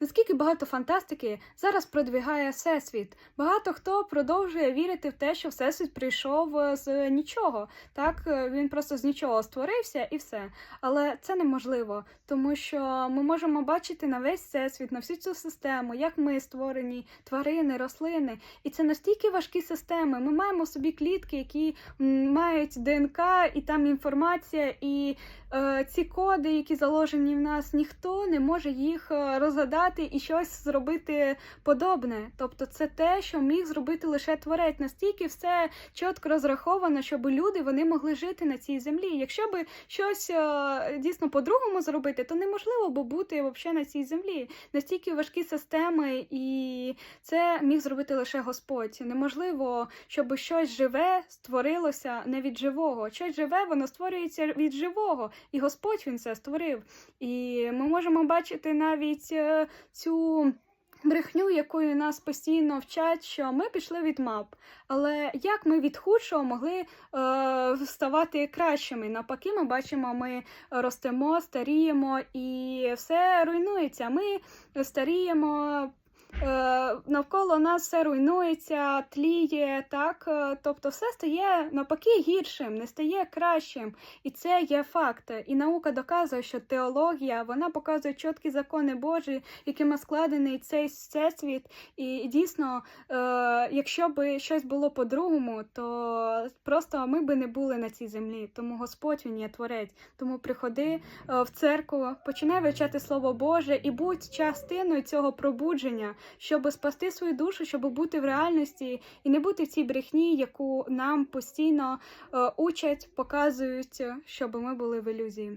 Наскільки багато фантастики зараз продвігає Всесвіт. Багато хто продовжує вірити в те, що Всесвіт прийшов е, з нічого. Так, е, він просто з нічого створився і все. Але це неможливо, тому що ми можемо бачити на весь всесвіт, на всю цю систему, як ми створені, тварини, рослини. І це настільки важкі системи. Ми маємо в собі клітки, які мають ДНК, і там інформація, і е, ці коди, які заложені в нас, ніхто не може їх е, розгадати і щось зробити подобне. Тобто, це те, що міг зробити лише творець. Настільки все чітко розраховано, щоб люди вони могли жити на цій землі. Якщо би щось е, дійсно по-другому зробити, то неможливо би бути взагалі на цій землі. Настільки важкі системи, і це міг зробити лише Господь. Неможливо, щоб щось живе створилося не від живого. Щось живе, воно створюється від живого, і Господь він це створив. І ми можемо бачити навіть е, цю. Брехню, якою нас постійно вчать, що ми пішли від мап. Але як ми від худшого могли е, ставати кращими? Навпаки, ми бачимо, ми ростемо, старіємо і все руйнується. Ми старіємо. Е, навколо нас все руйнується, тліє, так, е, тобто все стає навпаки гіршим, не стає кращим. І це є факт. І наука доказує, що теологія вона показує чіткі закони Божі, якими складений цей всесвіт. І дійсно, е, якщо б щось було по-другому, то просто ми би не були на цій землі. Тому Господь він є творець. Тому приходи в церкву, починай вивчати Слово Боже і будь частиною цього пробудження, щоб спасти свою душу, щоб бути в реальності і не бути в цій брехні, яку нам постійно е, учать, показують, щоб ми були в ілюзії.